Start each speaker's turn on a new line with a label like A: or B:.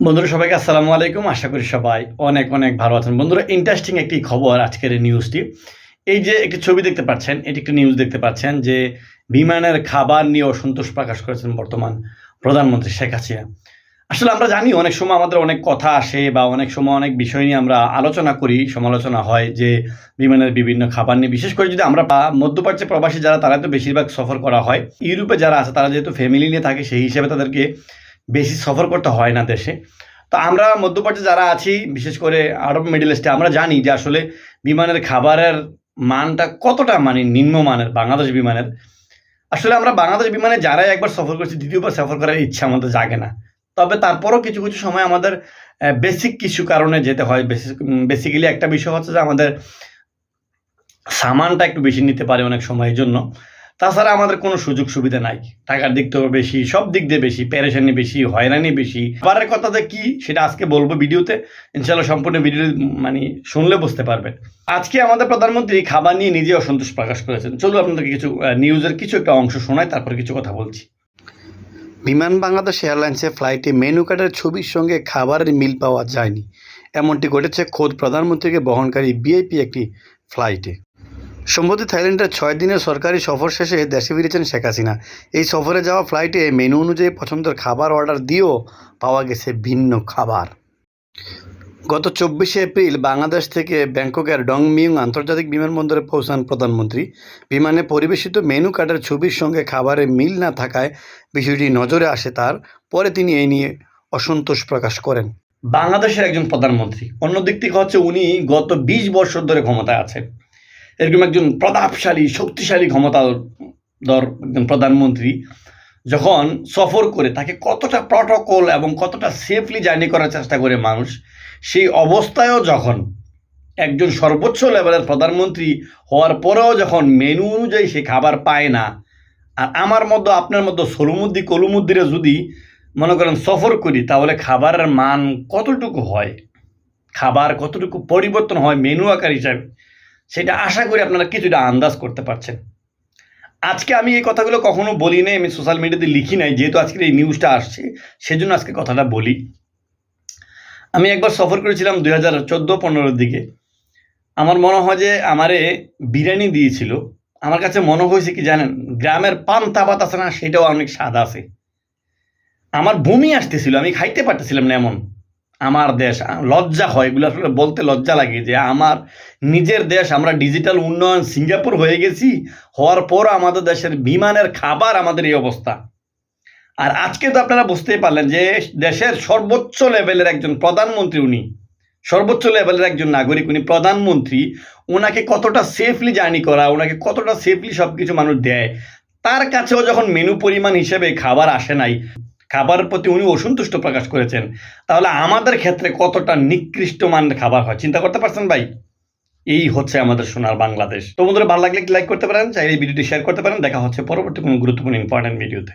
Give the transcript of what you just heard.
A: বন্ধুরা, সবাইকে আসসালামু আলাইকুম। আশা করি সবাই অনেক অনেক ভালো আছেন। বন্ধুরা ইন্টারেস্টিং একটি খবর আজকের এই নিউজটি এই যে একটি ছবি দেখতে পাচ্ছেন, এটি একটি নিউজ দেখতে পাচ্ছেন যে বিমানের খাবার নিয়ে অসন্তোষ প্রকাশ করেছেন বর্তমান প্রধানমন্ত্রী শেখ হাসিনা। আসলে আমরা জানি অনেক সময় আমাদের অনেক কথা আসে বা অনেক সময় অনেক বিষয় নিয়ে আমরা আলোচনা করি, সমালোচনা হয় যে বিমানের বিভিন্ন খাবার নিয়ে। বিশেষ করে যদি আমরা মধ্যপ্রাচ্যে প্রবাসী যারা, তারা তো বেশিরভাগ সফর করা হয়। ইউরোপে যারা আছে, তারা যেহেতু ফ্যামিলি নিয়ে থাকে, সেই হিসেবে তাদেরকে বেশি সফর করতে হয় না দেশে। তো আমরা মধ্যপ্রাচ্যে যারা আছি, বিশেষ করে আরব মিডল ইস্টে আমরা জানি যে আসলে বিমানের খাবারের মানটা কতটা মানে নিম্নমানের, বাংলাদেশ বিমানের। আসলে আমরা বাংলাদেশ বিমানে যারাই একবার সফর করছি, দ্বিতীয়বার সফর করার ইচ্ছা আমাদের জাগে না। তবে তারপরও কিছু কিছু সময় আমাদের বেসিক কিছু কারণে যেতে হয়। বেসিক্যালি একটা বিষয় হচ্ছে যে আমাদের সামানটা একটু বেশি নিতে পারে অনেক সময়ের জন্য। তাছাড়া আমাদের কোনো সুযোগ সুবিধা নাই। টাকার দিক থেকেও বেশি, সব দিক দিয়ে বেশি প্যারেশানি বেশি, হয়রানি বেশি। খাবারের কথাটা কি, সেটা আজকে বলব ভিডিওতে। ইনশাল্লাহ সম্পূর্ণ ভিডিও মানে শুনলে বুঝতে পারবেন। আজকে আমাদের প্রধানমন্ত্রী খাবার নিয়ে নিজে অসন্তোষ প্রকাশ করেছেন। চলুন আপনাদেরকে কিছু নিউজের কিছু একটা অংশ শোনায় তারপর কিছু কথা বলছি।
B: বিমান বাংলাদেশ এয়ারলাইন্সের ফ্লাইটে মেনু কার্ডের ছবির সঙ্গে খাবারের মিল পাওয়া যায়নি। এমনটি ঘটেছে খোদ প্রধানমন্ত্রীকে বহনকারী বিআইপি একটি ফ্লাইটে। সম্প্রতি থাইল্যান্ডের ছয় দিনের সরকারি সফর শেষে দেশে ফিরেছেন শেখ হাসিনা। এই সফরে যাওয়া ফ্লাইটে মেনু অনুযায়ী পছন্দের খাবার অর্ডার দিয়েও পাওয়া গেছে ভিন্ন খাবার। গত চব্বিশে এপ্রিল বাংলাদেশ থেকে ব্যাংককের ডংমিউং আন্তর্জাতিক বিমানবন্দরে পৌঁছান প্রধানমন্ত্রী। বিমানে পরিবেশিত মেনু কার্ডের ছবির সঙ্গে খাবারের মিল না থাকায় বিষয়টি নজরে আসে তার। পরে তিনি এই নিয়ে অসন্তোষ প্রকাশ করেন।
A: বাংলাদেশের একজন প্রধানমন্ত্রী। অন্য দিক থেকে হচ্ছে উনি গত বিশ বছর ধরে ক্ষমতায় আছেন। এরকম একজন প্রতাপশালী, শক্তিশালী ক্ষমতাধর একজন প্রধানমন্ত্রী যখন সফর করে তাকে কতটা প্রটোকল এবং কতটা সেফলি জার্নি করার চেষ্টা করে মানুষ, সেই অবস্থায়ও যখন একজন সর্বোচ্চ লেভেলের প্রধানমন্ত্রী হওয়ার পরেও যখন মেনু অনুযায়ী সে খাবার পায় না, আর আমার মধ্যে আপনার মধ্যে সলুমুদ্দি কলুমুদ্দিরে যদি মনে করেন সফর করি, তাহলে খাবারের মান কতটুকু হয়? খাবার কতটুকু পরিবর্তন হয় মেনু আকার হিসাবে? সেটা আশা করি আপনারা কিছুটা আন্দাজ করতে পারছেন। আজকে আমি এই কথাগুলো কখনো বলি নাই, আমি সোশ্যাল মিডিয়াতে লিখি নাই, যেহেতু আজকের এই নিউজটা আসছে, সেজন্য আজকে কথাটা বলি। আমি একবার সফর করেছিলাম দুই হাজার চোদ্দ পনেরোর দিকে। আমার মনে হয় যে আমারে বিরিয়ানি দিয়েছিল। আমার কাছে মনে হয়েছে কি জানেন, গ্রামের পান তাবাত আছে না, সেটাও অনেক স্বাদ আছে। আমার বমি আসতেছিল, আমি খাইতে পারতেছিলাম না এমন। আমার দেশ, লজ্জা হয়, এগুলো আসলে বলতে লজ্জা লাগে যে আমার নিজের দেশ, আমরা ডিজিটাল উন্নয়ন সিঙ্গাপুর হয়ে গেছি, হওয়ার পর আমাদের দেশের বিমানের খাবার আমাদের এই অবস্থা। আর আজকে তো আপনারা বুঝতেই পারলেন যে দেশের সর্বোচ্চ লেভেলের একজন প্রধানমন্ত্রী উনি, সর্বোচ্চ লেভেলের একজন নাগরিক উনি, প্রধানমন্ত্রী, ওনাকে কতটা সেফলি জার্নি করা, ওনাকে কতটা সেফলি সব কিছু মানুষ দেয়, তার কাছেও যখন মেনু পরিমাণ হিসেবে খাবার আসে নাই খাবারের প্রতি উনি অসন্তুষ্ট প্রকাশ করেছেন। তাহলে আমাদের ক্ষেত্রে কতটা নিকৃষ্ট মানের খাবার হয়? চিন্তা করতে পারছেন ভাই? এই হচ্ছে আমাদের সোনার বাংলাদেশ। তো বন্ধুরা, ভালো লাগলে লাইক করতে পারেন, চাইলে এই ভিডিওটি শেয়ার করতে পারেন। দেখা হচ্ছে পরবর্তী কোনো গুরুত্বপূর্ণ ইম্পর্টেন্ট ভিডিওতে